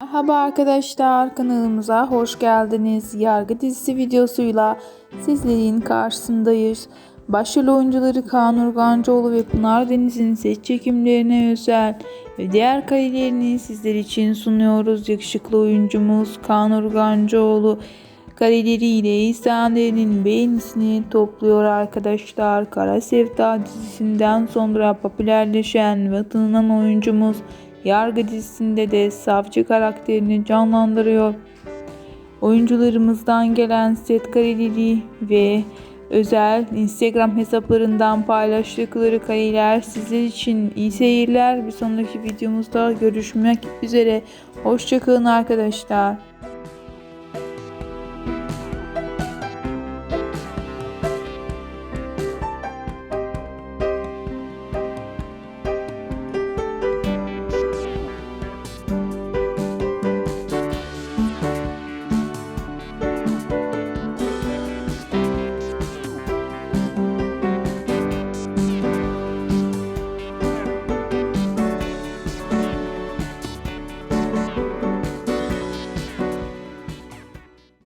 Merhaba arkadaşlar kanalımıza hoş geldiniz. Yargı dizisi videosuyla sizlerin karşısındayız. Başrol oyuncuları Kaan Urgancıoğlu ve Pınar Deniz'in set çekimlerine özel ve diğer karelerini sizler için sunuyoruz. Yakışıklı oyuncumuz Kaan Urgancıoğlu kareleriyle izleyenlerinin beğenisini topluyor arkadaşlar. Kara Sevda dizisinden sonra popülerleşen ve tanınan oyuncumuz Yargı dizisinde de savcı karakterini canlandırıyor. Oyuncularımızdan gelen set kareleri ve özel Instagram hesaplarından paylaştıkları kareler sizler için iyi seyirler. Bir sonraki videomuzda görüşmek üzere. Hoşçakalın arkadaşlar.